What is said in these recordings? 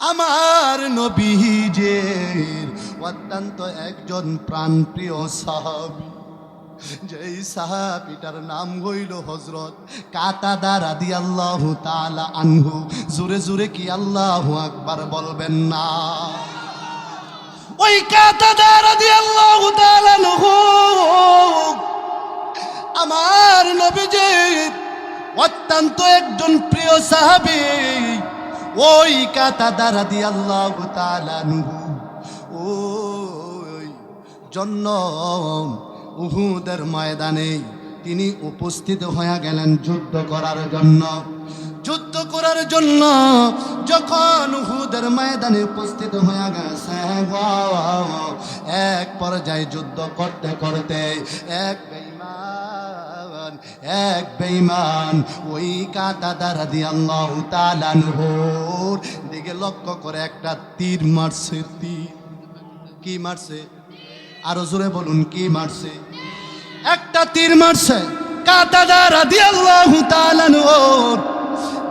আমার নবীজের অত্যন্ত একজন প্রাণপ্রিয় সাহাবি। যেই সাহাবিটার নাম হইল হজরত কাতাদা রাদি আল্লাহ তালা আনহু। জুরে জুরে কি আল্লাহ আকবার বলবেন না। ওই কাতাদা রাদি আল্লাহ তালা আমার নবীজির অত্যন্ত একজন প্রিয় সাহাবি। ওই কাতাদা রাদি আল্লাহ তালা আনহু, ওই জন্য উহুদের ময়দানে তিনি উপস্থিত হয়ে গেলেন যুদ্ধ করার জন্য। যুদ্ধ করার জন্য যখন উহুদের ময়দানে উপস্থিত হয়ে গেছে এক পর্যায়ে যুদ্ধ করতে করতে এক বেঈমান এক বেঈমান, ওই কাতা দ্বারা দিয়ে আল্লাহ তালানহর দিকে লক্ষ্য করে একটা তীর মারছে, তীর। কি মারছে? আরও জোরে বলুন, কি মারছে? একটা তীর মারছে কাতা দ্বারা দিয়ে আল্লাহ তালানহর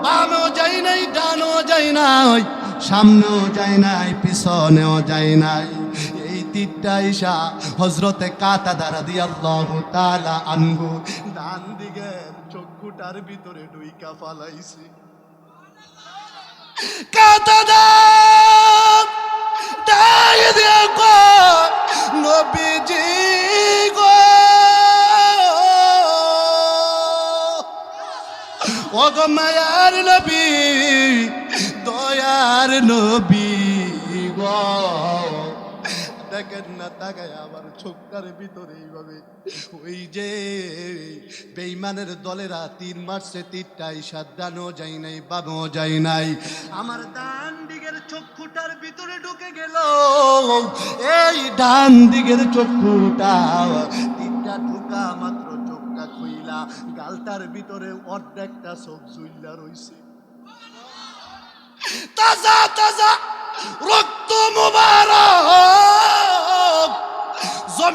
বামও যাই নাই, ডানও যাই নাই, সামনেও যাই নাই, পিছনেও যায় নাই। তীরটা ইসা হজরতে কাতা দ্বারা দিয়ে আল্লাহ তালা আনহু ডান দিকে চক্ষুটার ভিতরে ডুইকা ফালাইছে। কাতা তাই দিয়ে নবীজি গো। ওগো মায়ার নবী, দয়ার নবী গো। দেখেন না, তাকায় আমার চোখটার ভিতরে এইভাবে। ওই যে বেইমানের দলেরা তীর মারছে তীরটাই সাদানো যায় নাই বাবও যায় নাই। আমার ডান দিকের চক্ষুটার ভিতরে ঢুকে গেল। এই ডান দিকের চক্ষুটা, তীরটা ঢুকা মাত্র চোখটা খুইলা। গালটার ভিতরে অর্ধেকটা চোখ জুইলা রইছে। তাজা তাজা, রক্ত মুবারক!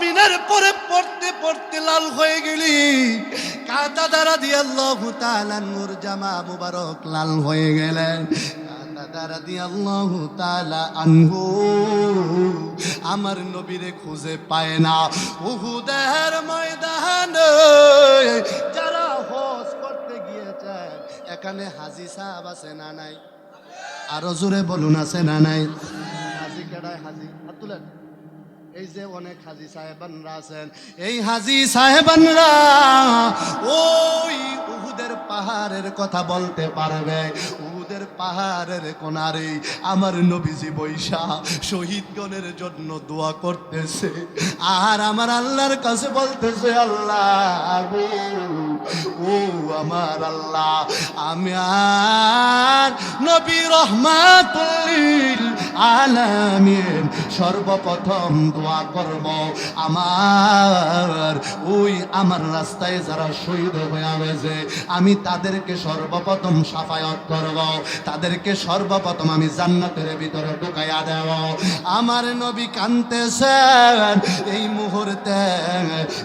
জমিনের পরে পড়তে পড়তে লাল হয়ে গেলি। কাদা দ্বারা দিয়ে আল্লাহ তালানুর জামা মুবারক লাল হয়ে গেলেন। আমার নবীরে খুঁজে পায় না। উহুদের ময়দান যারা হজ করতে গিয়েছে, এখানে হাজি সাহেব আছে না নাই? আরও জোরে বলুন, আছে না নাই? হাজি কেডায় হাজি? হাত তুলেন। এই যে অনেক হাজি সাহেবানরা আছেন, এই হাজি সাহেবানরা ওই উহুদের পাহাড়ের কথা বলতে পারবে। উহুদের পাহাড়ের কোনারে আমার নবীজি বৈশা শহীদগণের জন্য দোয়া করতেছে। আর আমার আল্লাহর কাছে বলতেছে, আল্লাহ ও আমার আল্লাহ, আমি আর নবী রহমাতুল আলামিন, সর্বপ্রথম দোয়া করব। আমার ওই আমার রাস্তায় যারা শহীদ হয়ে গেছে, আমি তাদেরকে সর্বপ্রথম সাফায়ত করব। তাদেরকে সর্বপ্রথম আমি জান্নাতের ভিতরে ঢুকাইয়া দেব। আমার নবী কানতেছেন এই মুহূর্তে।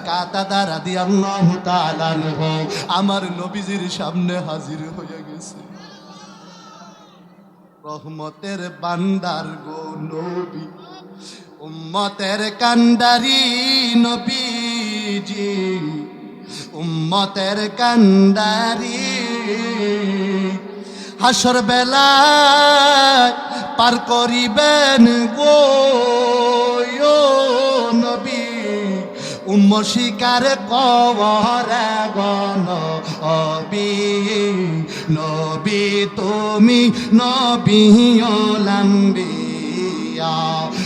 কাতা দ্বারা দিয়ে আল্লাহ তাআলা আমার নবীজির সামনে হাজির হয়ে গেছে। রহমতের বান্দার গো নবী, উম্মতের কান্ডারি নবীজি, উম্মতের কান্ডারি। হাসর বেলায় পার করিবেন গো নবী উম্ম শিকার কবর গণ অবি। নবী তুমি নবী লম্বিয়া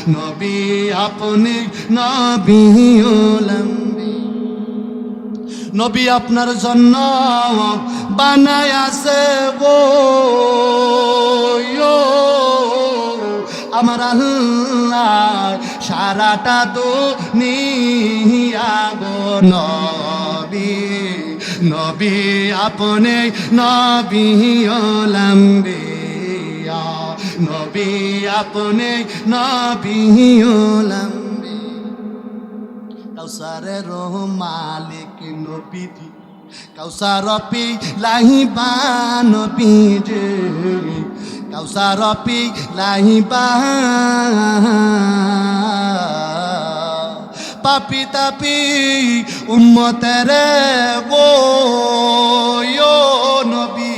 নবী আপনি নবী লম্বি নবী আপনার জন্য বানায় আছে গো। আমার আল্লাহ সারাটা তো নিয়াগো নবী নবী আপনি নবী লম্বিয়া নবী আপনি নবী লম্বি কাউসারের মালিক নবীজি কাউসার পি লাহি নবীজি কাউসার পি লাহিবা পাপি তাপি উম্মতের গো নবী,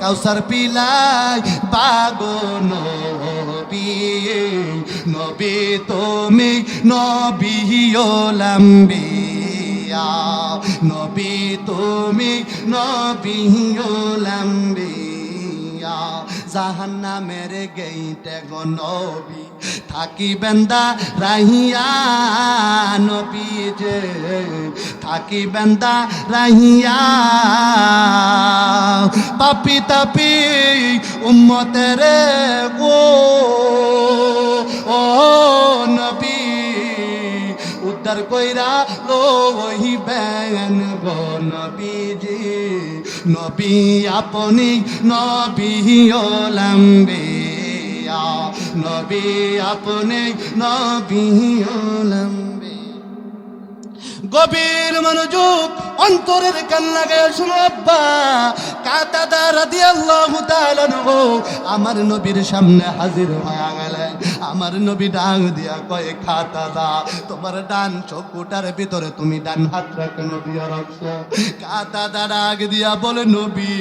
কাউসার পিলাই বাগো নবী নবী তুমি নবী লম্বিয়া, নবী তুমি নবী জাহান্না মেরে গেইটে গো নবী থাকি বেন্দা রাহিয়া নবী থাকি বেন্দা রাহিয়া। পাপি তাপি উম্মতের গো। ও নবী, উদ্ধার কইরা লো ওই বেন গো নবীজি। নবী আপনি নবী ওলাম্বিয়া নবী, আপনি নবী অলম্বে গভীর মনোযোগ, অন্তরের কান্না গে শুনো, আব্বা রাদিয়াল্লাহু তাআলা নবো আমার নবীর সামনে হাজির হয়ে আমার নবী ডাক দিয়া কয়ে খাতা দা তোমার ডান চকুটার ভিতরে তুমি ডান হাতটা কেন দিয়া খাতা দা ডাক দিয়া বলে, নবী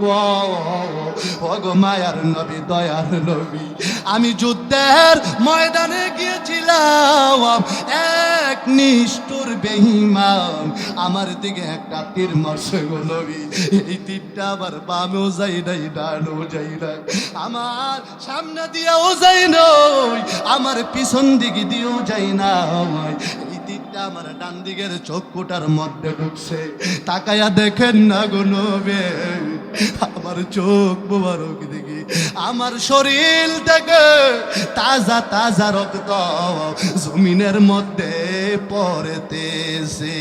গো গো মায়ার নবী, দয়ার নবী, আমি যুদ্ধের ময়দানে গিয়েছিলাম, এক নিষ্ঠুর বেহিমান আমার দিকে একটা তীর মারছে গো নবী, এই তীরটা আবার বামেও যাই নাই ডানও যাই আমার সামনে দিয়েও যাই আমার পিছন দিকে দিয়েও যাই না আমার ডান দিকের চক্ষুটার মধ্যে ঢুকছে। তাকায়া দেখেন না গো আমার চোখ মোবারক দেখি। আমার শরীর থেকে তাজা তাজা রক্ত জমিনের মধ্যে পড়তেছে।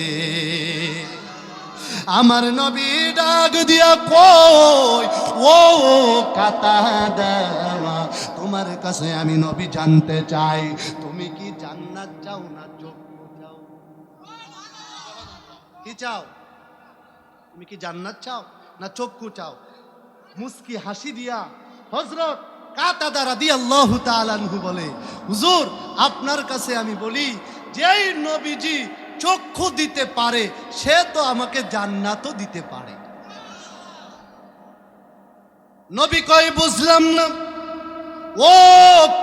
আমার নবী ডাক দিয়া কই, ও কাতা দেওয়া তোমার কাছে আমি নবী জানতে চাই। তুমি কি জান্নাত চাও না যোগ্য চাও? কি চাও? তুমি কি জান্নাত চাও না চক্ষু চাও? মুস্কি হাসি দিয়া হজরত কাতাদা রাদিয়াল্লাহু তাআলা আনহু বলে, হুজুর, আপনার কাছে আমি বলি, যেই নবীজি চক্ষু দিতে পারে, সে তো আমাকে জান্নাতও দিতে পারে। নবী কই বুঝলাম না। ও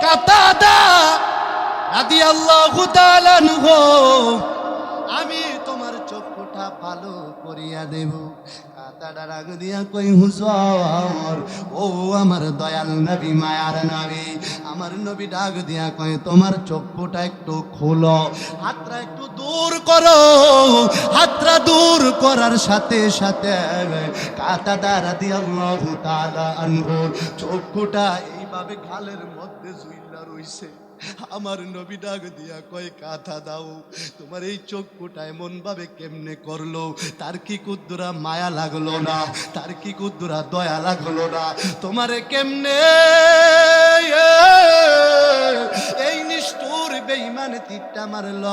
কাতাদা রাদিয়াল্লাহু তাআলা আনহু, আমি তোমার চক্ষুটা ভালো করিয়া দেব। কাতাটা রাগ দিয়া কই, হুজুর, ও আমার দয়াল নবী, মায়ার নবী। আমার নবী ডাক দিয়া কয়, তোমার চক্ষুটা একটু খোলো, হাতটা একটু দূর করো, হাতটা দূর করার সাথে সাথে কাতা দ্বারা দিয়া তাআলা আনহুর চক্ষুটা এইভাবে খালের মধ্যে জুইলা রইছে। আমার নবী ডাক দিয়া কয়, কাথা দাও, তোমার এই চক্ষুটা এমন ভাবে কেমনে করল? তার কি কুদ্দুরা মায়া লাগল না? তার কি কুদ্দুরা দয়া লাগল না? তোমারে কেমনে এই নিষ্ঠুর বেইমান তীরটা মারল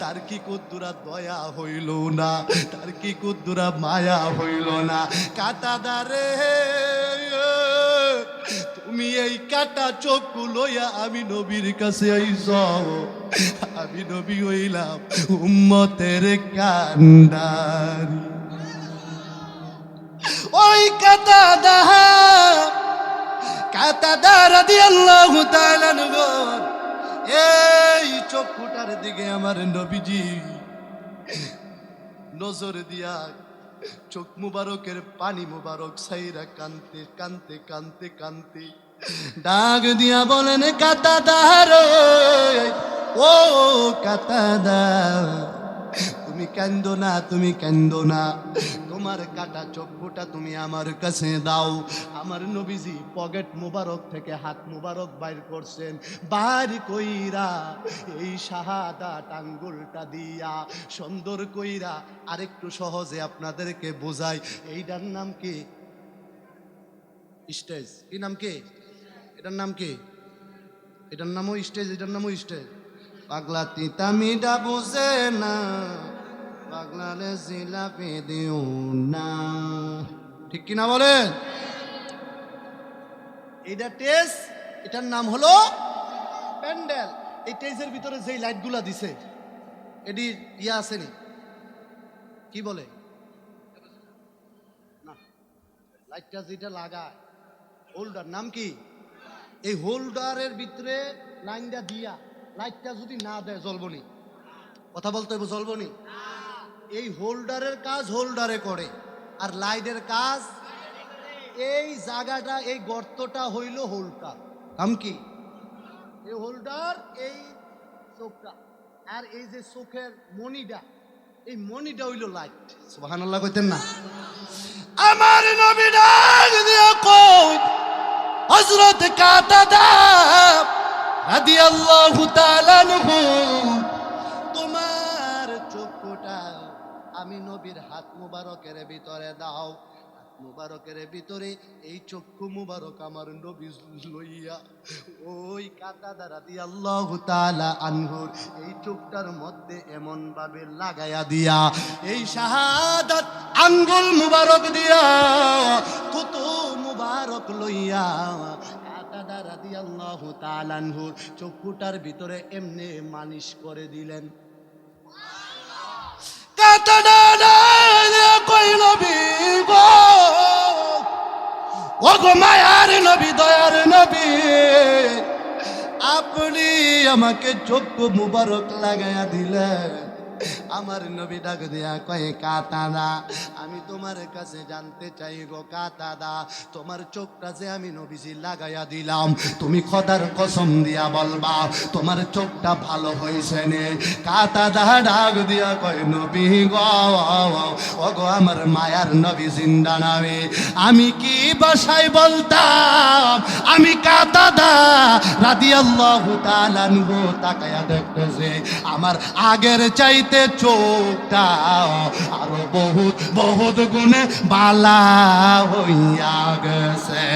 তার কি কুদ্দুরা দয়া হইল না? তার কি কুদ্দুরা মায়া হইল না? কাটা দারে তুমি এই কাটা চক্ষু লইয়া আমি নবীর কাছে আইস আমি নবী হইলাম উম্মতের কান্ডারি। ওই কাতা দাহা কাতা দারা দিয়ে আল্লাহ এই চক্ষুটার দিকে আমার নবীজি নজর দিয়া চোখ মুবারকের পানি মুবারক, সাইরা কানতে কানতে কানতে কানতে। ডাক দিয়া বলেন কাতা দার ও কাতা দা তুমি কান্দো না, তুমি কান্দো না। তোমার কাটা চক্ষুটা তুমি আমার কাছে দাও। আমার নবীজি পকেট মুবারক থেকে হাত মুবারক বাইর করছেন। বাইর কইরা এই শাহাদা টাঙ্গুলটা দিয়া, সুন্দর কইরা আরেকটু সহজে আপনাদেরকে বোঝাই। এইটার নাম কি? স্টেজ। কি নাম কি? এটার নাম কি? এটার নামও স্টেজ, এটার নামও স্টেজ। পাগলা তিতা মিডা বুঝে না। পাগলারে জিলাপি দিও না। ঠিক কিনা বলেন এটা টেস এটার নাম হলো প্যান্ডেল। এই টেজের ভিতরে যেই লাইটগুলা দিছে, এটি ইয়া আসেনি। কি বলে? না লাইটটা যেটা লাগায় হোল্ডার নাম কি? এই হোল্ডারের ভিতরে লাইনটা দিয়া লাইটটা যদি না দেয় জ্বলবনি কথা বলতে হবে জ্বলবনি এই হোল্ডারের কাজ হোল্ডারে করে, আর লাইটের কাজ এই জায়গাটা, এই গর্তটা হইল হোল্ডার। নাম কি? এই হোল্ডার, এই চোখটা। আর এই যে চোখের মনিটা এই মনিটা হইল লাইট। সুবাহান আল্লাহ কইতেন না? আমার নবী ডাক কাতাদা রাদিয়াল্লাহু তাআলা তোমার আমি নবীর হাত মুবারকের ভিতরে দাও। হাত মুবারকের ভিতরে এই চক্ষু মুবারক আমার নবী লইয়া। ওই কাতা দ্বারা দিয়ে আল্লাহ তাআলা আনহুর এই চোখটার মধ্যে এমন ভাবে লাগায়া দিয়া, এই শাহাদাত আঙ্গুল মুবারক দিয়া কত মুবারক লইয়া। কাতাদা রাদিয়াল্লাহু তাআলা আনহুর চক্ষুটার ভিতরে এমনি মালিশ করে দিলেন। মায়ার নবী দয়ার নবী আপনি আমাকে চক্ষু মুবারক লাগাইয়া দিলেন আমার নবী ডাক দিয়া কয়ে, কাতাদা, আমি তোমার কাছে জানতে চাই গো কাতাদা, তোমার চোখটা যে আমি নবীজি লাগাইয়া দিলাম, তুমি খদার কসম দিয়া বলবা, তোমার চোখটা ভালো হয়েছে নে। কাতাদা ডাক দিয়া কয়, নবী গো আমার মায়ার নবী জিন্দা নামে, আমি কি বাসায় বলতাম, আমি কাতাদা, রাদিয়াল্লাহু তাআলা তাকায়া দেখতেছে, আমার আগের চাইতে চোখটা আরও বহুত বহুত গুণে বালা হইয়া গেছে।